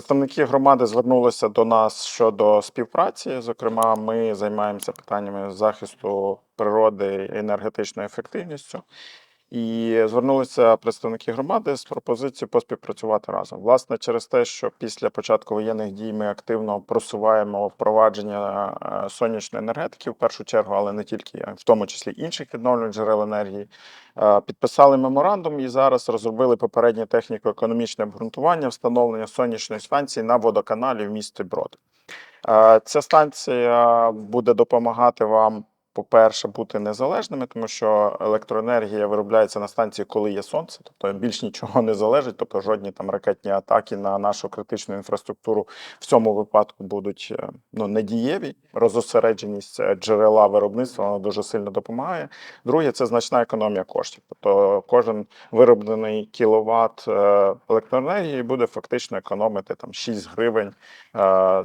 Представники громади звернулися до нас щодо співпраці. Зокрема, ми займаємося питаннями захисту природи і енергетичною ефективністю. І звернулися представники громади з пропозицією поспівпрацювати разом. Власне, через те, що після початку воєнних дій ми активно просуваємо впровадження е, сонячної енергетики в першу чергу, але не тільки, в тому числі інших відновлюваних джерел енергії. Е, Підписали меморандум і зараз розробили попереднє техніко-економічне обґрунтування встановлення сонячної станції на водоканалі в місті Брод. Е, Ця станція буде допомагати вам, по-перше, бути незалежними, тому що електроенергія виробляється на станції, коли є сонце, тобто більш нічого не залежить, тобто жодні там ракетні атаки на нашу критичну інфраструктуру в цьому випадку будуть е, ну, недієві. Розосередженість е, джерела виробництва вона дуже сильно допомагає. Друге, це значна економія коштів. Тобто кожен вироблений кіловат е, електроенергії буде фактично економити там 6 гривень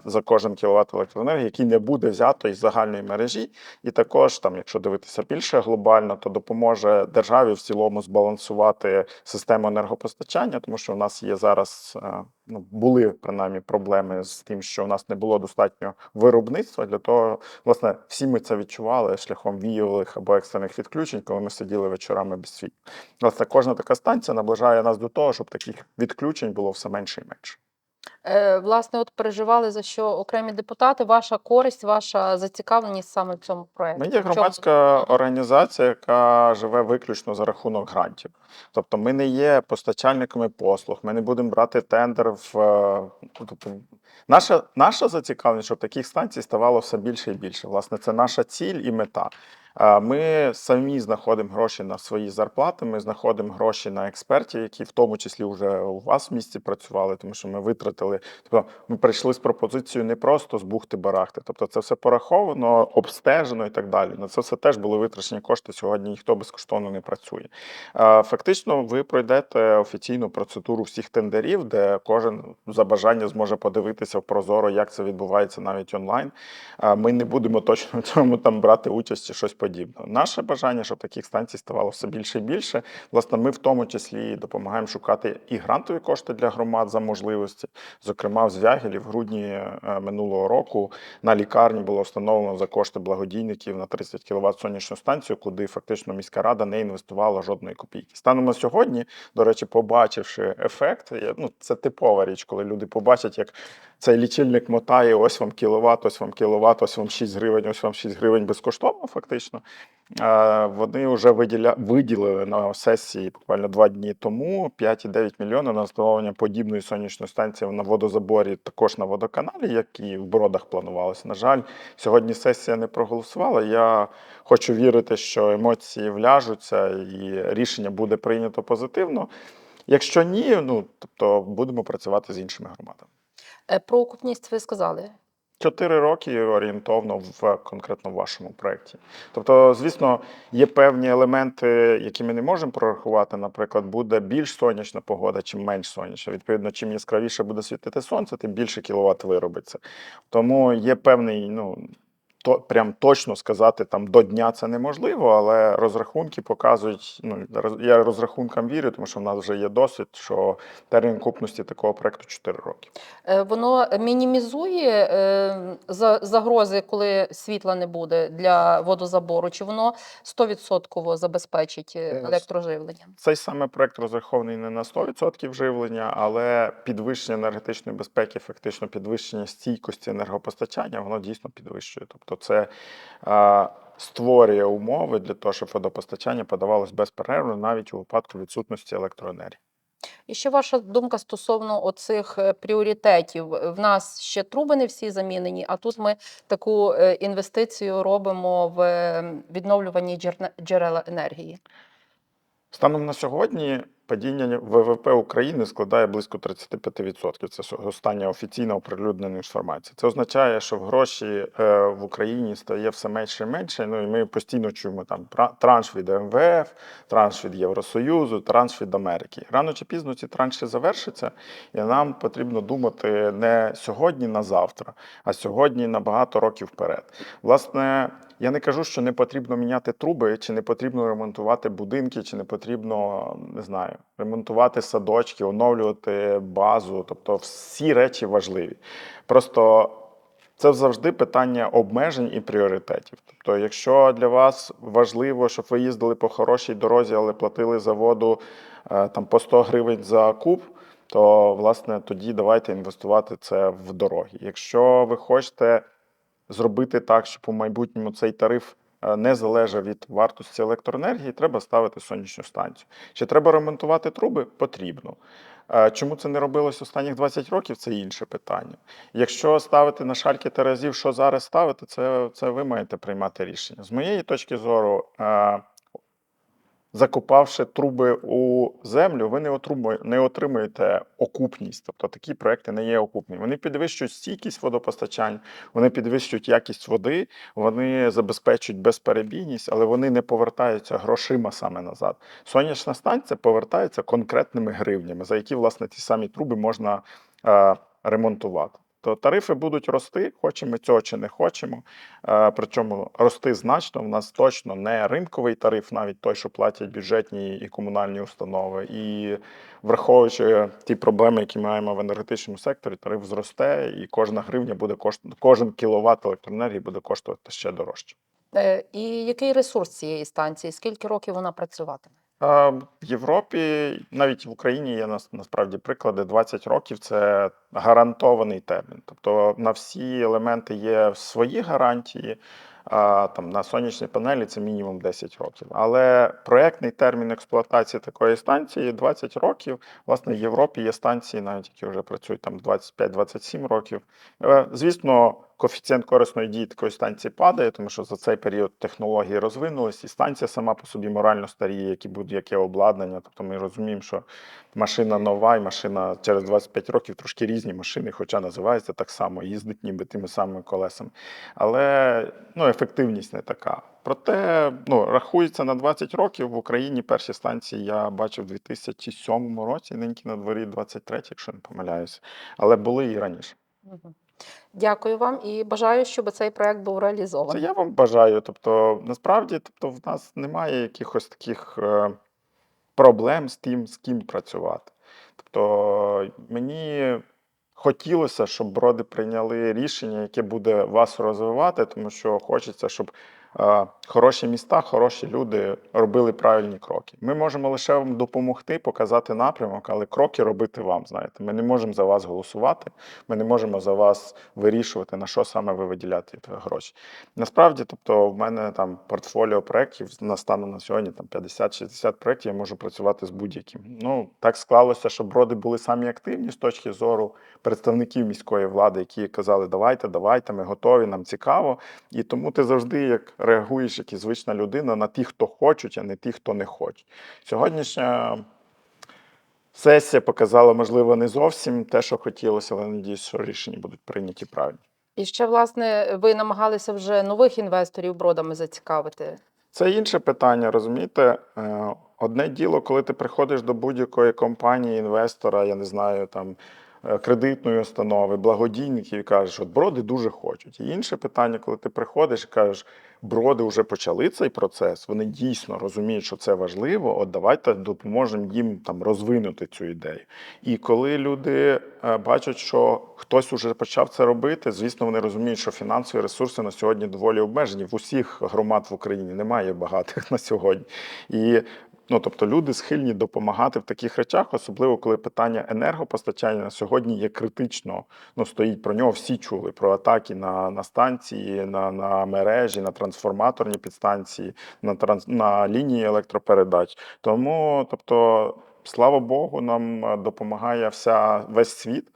за кожен кіловат електроенергії, який не буде взято із загальної мережі. І також, там, якщо дивитися більше глобально, то допоможе державі в цілому збалансувати систему енергопостачання, тому що у нас є зараз. е, Ну, були принаймні проблеми з тим, що у нас не було достатньо виробництва. Для того, власне, всі ми це відчували шляхом віялових або екстрених відключень, коли ми сиділи вечорами без світла. Власне, кожна така станція наближає нас до того, щоб таких відключень було все менше і менше. Е, Власне, от переживали за що окремі депутати. Ваша користь, ваша зацікавленість саме в цьому проєкті. Ми є громадська організація, яка живе виключно за рахунок грантів. Тобто ми не є постачальниками послуг, ми не будемо брати тендер в. е, ну, Тобто, наша, наша зацікавленість, щоб таких станцій ставало все більше і більше. Власне, це наша ціль і мета. Е, Ми самі знаходимо гроші на свої зарплати, ми знаходимо гроші на експертів, які в тому числі вже у вас в місті працювали, тому що ми витратили. Тобто ми прийшли з пропозицією не просто з бухти барахти. Тобто це все пораховано, обстежено і так далі. На це все теж були витрачені кошти. Сьогодні ніхто безкоштовно не працює. Фактично, ви пройдете офіційну процедуру всіх тендерів, де кожен за бажання зможе подивитися в прозоро, як це відбувається навіть онлайн. Ми не будемо точно в цьому там брати участь чи щось подібне. Наше бажання, щоб таких станцій ставало все більше і більше. Власне, ми в тому числі допомагаємо шукати і грантові кошти для громад за можливості. Зокрема, в Звягелі в грудні е, минулого року на лікарні було встановлено за кошти благодійників на 30 кВт сонячну станцію, куди фактично міська рада не інвестувала жодної копійки. Станом на сьогодні, до речі, побачивши ефект, ну це типова річ, коли люди побачать, як цей лічильник мотає, ось вам кіловат, ось вам кіловат, ось вам 6 гривень, ось вам 6 гривень безкоштовно, фактично. Вони вже виділя... виділили на сесії буквально два дні тому 5,9 мільйона на встановлення подібної сонячної станції на водозаборі, також на водоканалі, які в бродах планувалося. На жаль, сьогодні сесія не проголосувала. Я хочу вірити, що емоції вляжуться і рішення буде прийнято позитивно. Якщо ні, ну тобто будемо працювати з іншими громадами. Е, Про окупність ви сказали. Чотири роки орієнтовно в конкретно вашому проєкті. Тобто, звісно, є певні елементи, які ми не можемо прорахувати. Наприклад, буде більш сонячна погода, чим менш сонячна. Відповідно, чим яскравіше буде світити сонце, тим більше кіловат виробиться. Тому є певний, ну. То прям точно сказати там до дня це неможливо, але розрахунки показують. Ну я розрахункам вірю, тому що в нас вже є досвід, що термін купності такого проекту 4 роки. Е, Воно мінімізує е, за- загрози, коли світла не буде для водозабору, чи воно 100% забезпечить Е, електроживлення? Цей саме проект розрахований не на 100% живлення, але підвищення енергетичної безпеки, фактично підвищення стійкості енергопостачання, воно дійсно підвищує. Тобто, це е, створює умови для того, щоб водопостачання подавалось безперервно навіть у випадку відсутності електроенергії. І ще ваша думка стосовно оцих е, пріоритетів. В нас ще труби не всі замінені, а тут ми таку е, інвестицію робимо в е, відновлювані джерела енергії. Станом на сьогодні падіння ВВП України складає близько 35%. Це остання офіційна оприлюднена інформація. Це означає, що гроші е, в Україні стає все менше і менше. Ну і ми постійно чуємо там транш від МВФ, транш від Євросоюзу, транш від Америки. Рано чи пізно ці транші завершаться, і нам потрібно думати не сьогодні на завтра, а сьогодні на багато років вперед. Власне, я не кажу, що не потрібно міняти труби, чи не потрібно ремонтувати будинки, чи не потрібно не знаю, ремонтувати садочки, оновлювати базу. Тобто всі речі важливі. Просто це завжди питання обмежень і пріоритетів. Тобто, якщо для вас важливо, щоб ви їздили по хорошій дорозі, але платили за воду е, там по 100 гривень за куб, то власне тоді давайте інвестувати це в дороги. Якщо ви хочете зробити так, щоб у майбутньому цей тариф е, не залежав від вартості електроенергії, треба ставити сонячну станцію. Чи треба ремонтувати труби? Потрібно. Е, Чому це не робилось останніх 20 років, це інше питання. Якщо ставити на шальки терезів, що зараз ставити, це, це ви маєте приймати рішення. З моєї точки зору, е, закопавши труби у землю, ви не отримує- не отримуєте окупність. Тобто такі проекти не є окупні. Вони підвищують стійкість водопостачання, вони підвищують якість води, вони забезпечують безперебійність, але вони не повертаються грошима саме назад. Сонячна станція повертається конкретними гривнями, за які власне ті самі труби можна е, ремонтувати. То тарифи будуть рости, хочемо цього чи не хочемо. Е, Причому рости значно. У нас точно не ринковий тариф, навіть той, що платять бюджетні і комунальні установи. І враховуючи ті проблеми, які ми маємо в енергетичному секторі, тариф зросте, і кожна гривня буде коштувати, кожен кіловат електроенергії буде коштувати ще дорожче. Е, І який ресурс цієї станції? Скільки років вона працюватиме? В Європі, навіть в Україні є нас- насправді приклади. 20 років це гарантований термін. Тобто на всі елементи є свої гарантії. А, там на сонячній панелі це мінімум 10 років. Але проектний термін експлуатації такої станції 20 років. Власне, в Європі є станції, навіть які вже працюють там 25-27 років. Е, Звісно, коефіцієнт корисної дії такої станції падає, тому що за цей період технології розвинулись, і станція сама по собі морально старіє, як і будь-яке обладнання. Тобто ми розуміємо, що машина нова і машина через 25 років трошки різні машини, хоча називається так само, їздить ніби тими самими колесами. Але ну, ефективність не така. Проте ну, рахується на 20 років. В Україні перші станції я бачив у 2007 році, нині на дворі 23, якщо не помиляюся. Але були і раніше. Дякую вам і бажаю, щоб цей проект був реалізований. Це я вам бажаю. Тобто, насправді, тобто, в нас немає якихось таких е, проблем з тим, з ким працювати. Тобто, мені хотілося, щоб броди прийняли рішення, яке буде вас розвивати, тому що хочеться, щоб хороші міста, хороші люди робили правильні кроки. Ми можемо лише вам допомогти, показати напрямок, але кроки робити вам. Знаєте, ми не можемо за вас голосувати, ми не можемо за вас вирішувати, на що саме ви виділяєте гроші. Насправді, тобто, в мене там портфоліо проєктів на станом на сьогодні там 50-60 проєктів, я можу працювати з будь-яким. Ну так склалося, що броди були самі активні з точки зору представників міської влади, які казали, давайте, давайте, ми готові, нам цікаво. І тому ти завжди як реагуєш, як і звична людина, на тих, хто хочуть, а не тих, хто не хоче. Сьогоднішня сесія показала, можливо, не зовсім те, що хотілося, але надіюсь, що рішення будуть прийняті правильно. І ще, власне, ви намагалися вже нових інвесторів бродами зацікавити. Це інше питання, розумієте? Е, Одне діло, коли ти приходиш до будь-якої компанії, інвестора, я не знаю, там кредитної установи, благодійників і кажеш, от броди дуже хочуть. І інше питання, коли ти приходиш і кажеш, броди вже почали цей процес, вони дійсно розуміють, що це важливо. От давайте допоможемо їм там розвинути цю ідею. І коли люди е, бачать, що хтось уже почав це робити, звісно, вони розуміють, що фінансові ресурси на сьогодні доволі обмежені. В усіх громад в Україні немає багатих на сьогодні. І Ну, тобто люди схильні допомагати в таких речах, особливо коли питання енергопостачання на сьогодні є критично. Ну, стоїть про нього всі чули про атаки на, на станції, на, на мережі, на трансформаторні підстанції, на транс, на лінії електропередач. Тому, тобто, слава Богу, нам е, допомагає вся весь світ.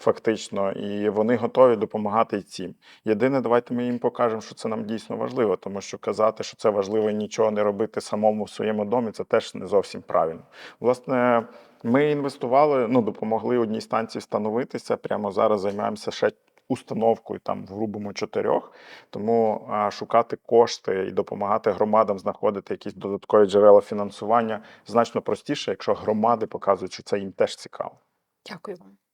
Фактично, і вони готові допомагати й цим. Єдине, давайте ми їм покажемо, що це нам дійсно важливо, тому що казати, що це важливо і нічого не робити самому в своєму домі, це теж не зовсім правильно. Власне, ми інвестували, ну допомогли одній станції встановитися. Прямо зараз займаємося ще установкою там в грубому чотирьох. Тому а, шукати кошти і допомагати громадам знаходити якісь додаткові джерела фінансування значно простіше, якщо громади показують, що це їм теж цікаво. Дякую вам.